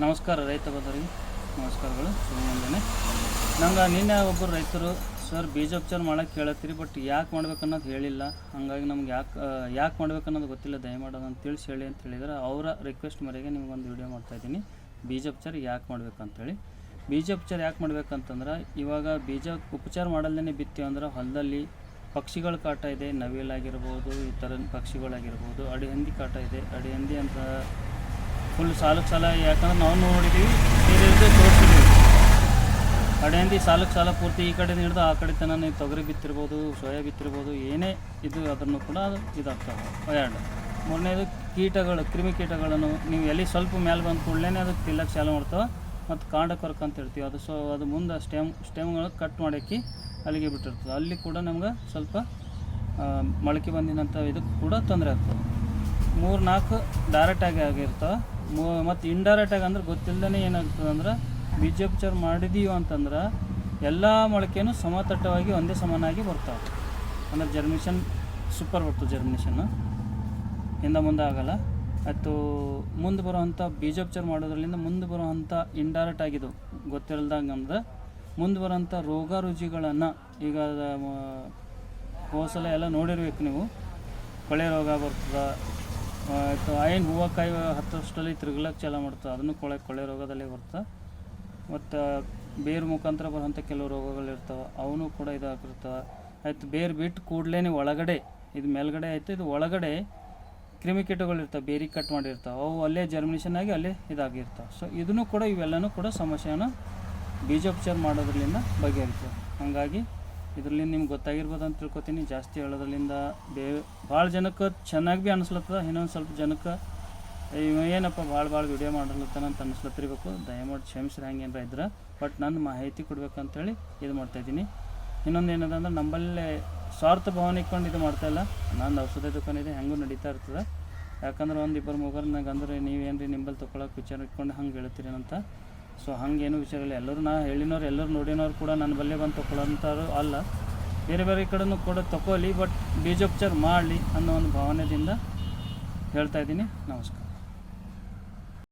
ನಮಸ್ಕಾರ ರೈತ ಬಂದವರಿಗೆ ನಮಸ್ಕಾರಗಳು ಶುಭ ನಮ್ಗೆ ನಿನ್ನೆ ಒಬ್ಬರು ರೈತರು, ಸರ್ ಬೀಜೋಪಚಾರ ಮಾಡೋಕ್ಕೆ ಕೇಳತ್ತೀರಿ ಬಟ್ ಯಾಕೆ ಮಾಡ್ಬೇಕು ಅನ್ನೋದು ಹೇಳಿಲ್ಲ. ಹಾಗಾಗಿ ನಮ್ಗೆ ಯಾಕೆ ಯಾಕೆ ಮಾಡ್ಬೇಕು ಅನ್ನೋದು ಗೊತ್ತಿಲ್ಲ ದಯಮಾಡೋದು ಅಂತ ತಿಳಿಸಿ ಹೇಳಿ ಅಂತ ಹೇಳಿದ್ರೆ. ಅವರ ರಿಕ್ವೆಸ್ಟ್ ಮೇರೆಗೆ ನಿಮ್ಗೆ ಒಂದು ವಿಡಿಯೋ ಮಾಡ್ತಾಯಿದ್ದೀನಿ ಬೀಜೋಪಚಾರ ಯಾಕೆ ಮಾಡ್ಬೇಕು ಅಂತೇಳಿ ಬೀಜೋಪಚಾರ ಯಾಕೆ ಮಾಡ್ಬೇಕಂತಂದ್ರೆ, ಇವಾಗ ಬೀಜ ಉಪಚಾರ ಮಾಡಲ್ದೇ ಬಿತ್ತೀವಿ ಅಂದ್ರೆ ಹೊಲದಲ್ಲಿ ಪಕ್ಷಿಗಳ ಕಾಟ ಇದೆ, ನವಿಲಾಗಿರ್ಬೋದು ಈ ಥರ ಪಕ್ಷಿಗಳಾಗಿರ್ಬೋದು ಅಡಿಹಂದಿ ಕಾಟ ಇದೆ. ಅಡಿಹಂದಿ ಅಂತ ಫುಲ್ ಸಾಲಕ್ಕೆ ಸಾಲ ಯಾಕಂದ್ರೆ ನಾವು ನೋಡಿದ್ದೀವಿ ಬೇರೆ ತೋರಿಸಿದ್ದೀವಿ ಕಡೆಯಿಂದ ಸಾಲಕ್ಕೆ ಸಾಲ ಪೂರ್ತಿ ಈ ಕಡೆಯಿಂದ ಹಿಡಿದು ಆ ಕಡೆ ತನಕ ನೀವು ತೊಗರಿ ಬಿತ್ತಿರ್ಬೋದು, ಸೋಯಾ ಬಿತ್ತಿರ್ಬೋದು, ಏನೇ ಇದು ಅದನ್ನು ಕೂಡ ಅದು ಇದಾಗ್ತವೆ. ಎರಡು. ಮೂರನೇದು ಕೀಟಗಳು ಕ್ರಿಮಿಕೀಟಗಳನ್ನು ನೀವು ಎಲ್ಲಿ ಸ್ವಲ್ಪ ಮೇಲೆ ಬಂದು ಕೂಡಲೇ ಅದು ತಿಲ್ಲಕ್ಕೆ ಚಾಲು ಮಾಡ್ತಾವೆ ಮತ್ತು ಕಾಂಡ ಕೊರಕ ಅಂತ ಇರ್ತೀವಿ ಅದು ಸೊ, ಅದು ಮುಂದೆ ಸ್ಟೆಮ್, ಸ್ಟೆಮ್ಗಳು ಕಟ್ ಮಾಡೋಕ್ಕೆ ಅಲ್ಲಿಗೆ ಬಿಟ್ಟಿರ್ತದೆ. ಅಲ್ಲಿ ಕೂಡ ನಮ್ಗೆ ಸ್ವಲ್ಪ ಮೊಳಕೆ ಬಂದಿನಂಥ ಇದಕ್ಕೆ ಕೂಡ ತೊಂದರೆ ಆಗ್ತದೆ. ಮೂರು ನಾಲ್ಕು ಡೈರೆಕ್ಟಾಗಿ ಆಗಿರ್ತವೆ. ಮತ್ತು ಇಂಡೈರೆಕ್ಟಾಗಿ ಅಂದ್ರೆ ಗೊತ್ತಿಲ್ಲದೇ ಏನಾಗ್ತದೆ ಅಂದ್ರೆ ಬೀಜೋಪಚಾರ ಮಾಡಿದೀವಿ ಅಂತಂದ್ರೆ ಎಲ್ಲ ಮೊಳಕೆನೂ ಸಮತಟ್ಟವಾಗಿ ಒಂದೇ ಸಮಾನಾಗಿ ಬರ್ತಾವೆ. ಅಂದ್ರೆ ಜರ್ಮಿನೇಷನ್ ಸೂಪರ್ ಬರ್ತದೆ ಜರ್ಮಿನೇಷನ್ನು ಹಿಂದೆ ಮುಂದೆ ಆಗಲ್ಲ. ಮತ್ತು ಮುಂದೆ ಬರುವಂಥ ಬೀಜೋಪಚಾರ ಮಾಡೋದ್ರಲ್ಲಿಂದ ಮುಂದೆ ಬರುವಂಥ ಇಂಡೈರೆಕ್ಟ್ ಆಗಿದ್ದು ಗೊತ್ತಿಲ್ದಂಗೆ ಅಂದ್ರೆ ಮುಂದೆ ಬರೋಂಥ ರೋಗ ರುಜಿಗಳನ್ನು ಈಗ ಹೋಸಲ ಎಲ್ಲ ನೋಡಿರ್ಬೇಕು ನೀವು. ಕೊಳೆ ರೋಗ ಬರ್ತದೆ ಆಯಿತು ಹೂವು ಕಾಯಿ ಹತ್ತಷ್ಟಲ್ಲಿ ತಿರುಗ್ಲಕ್ಕೆ ಚಾಲ ಮಾಡ್ತದೆ ಅದನ್ನು ಕೊಳೆ ಕೊಳೆ ರೋಗದಲ್ಲಿ ಬರ್ತದೆ ಮತ್ತು ಬೇರು ಮುಖಾಂತರ ಬರುವಂಥ ಕೆಲವು ರೋಗಗಳಿರ್ತವೆ ಅವನು ಕೂಡ ಇದಾಗಿರ್ತವೆ ಆಯಿತು, ಬೇರು ಬಿಟ್ಟು ಕೂಡಲೇ ಒಳಗಡೆ, ಇದು ಮೇಲ್ಗಡೆ ಆಯಿತು, ಇದು ಒಳಗಡೆ ಕ್ರಿಮಿಕೀಟಗಳಿರ್ತವೆ ಬೇರಿ ಕಟ್ ಮಾಡಿರ್ತಾವೆ. ಅವು ಅಲ್ಲೇ ಜರ್ಮಿನೇಷನ್ ಆಗಿ ಅಲ್ಲೇ ಇದಾಗಿರ್ತವೆ ಸೊ ಇದನ್ನು ಕೂಡ ಇವೆಲ್ಲನೂ ಕೂಡ ಸಮಸ್ಯೆಯನ್ನು ಬೀಜೋಪಚಾರ ಮಾಡೋದ್ರಿಂದ ಬಗೆಹರಿತವೆ. ಹಾಗಾಗಿ ಇದರಲ್ಲಿ ನಿಮ್ಗೆ ಗೊತ್ತಾಗಿರ್ಬೋದು ಅಂತ ತಿಳ್ಕೊತೀನಿ. ಜಾಸ್ತಿ ಹೇಳೋದ್ರಿಂದ ಬೇ, ಭಾಳ ಜನಕ್ಕೆ ಚೆನ್ನಾಗಿ ಭೀ ಅನಿಸ್ಲತ್ತದ. ಇನ್ನೊಂದು ಸ್ವಲ್ಪ ಜನಕ್ಕೆ ಏನಪ್ಪ ಭಾಳ ಭಾಳ ವಿಡಿಯೋ ಮಾಡಲತ್ತಾನ ಅಂತ ಅನಿಸ್ಲತ್ತಿರ್ಬೇಕು. ದಯಮಾಡಿ ಕ್ಷಮಿಸ್ರಿ ಹಂಗೆ ಏನಾರ ಇದ್ರೆ. ಬಟ್ ನನ್ನ ಮಾಹಿತಿ ಕೊಡ್ಬೇಕಂತೇಳಿ ಇದು ಮಾಡ್ತಾಯಿದ್ದೀನಿ ಇನ್ನೊಂದು ಏನದ ಅಂದ್ರೆ ನಮ್ಮಲ್ಲೇ ಸ್ವಾರ್ಥ ಭಾವನೆ ಇಟ್ಕೊಂಡು ಇದು ಮಾಡ್ತಾಯಿಲ್ಲ ನಂದು ಔಷಧಿ ದುಕಾನ್ ಇದೆ, ಹೆಂಗೂ ನಡೀತಾ ಇರ್ತದೆ. ಯಾಕಂದ್ರೆ ಒಂದು ಇಬ್ಬರು ಮೂಗರು, ನಂಗೆ ಅಂದ್ರೆ ನೀವೇನು ರೀ ನಿಂಬಲ್ಲಿ ತೊಗೊಳಕ್ಕೆ ವಿಚಾರ ಇಟ್ಕೊಂಡು ಹಂಗೆ ಹೇಳ್ತೀರೇನಂತ ಸೊ ಹಂಗೇನು ಇಲ್ಲ ಎಲ್ಲರೂ ನಾ ಹೇಳಿನವ್ರು, ಎಲ್ಲರೂ ನೋಡಿನವ್ರು ಕೂಡ ನನ್ನ ಬಲ್ಲೆ ಬಂದು ತೊಗೊಳ್ಳೋಂಥವ್ರು ಅಲ್ಲ. ಬೇರೆ ಬೇರೆ ಕಡೆನೂ ಕೂಡ ತಗೊಳ್ಳಿ ಬಟ್ ಬೀಜೋಪಚಾರ ಮಾಡಲಿ ಅನ್ನೋ ಒಂದು ಭಾವನೆಯಿಂದ ಹೇಳ್ತಾ ಇದ್ದೀನಿ. ನಮಸ್ಕಾರ.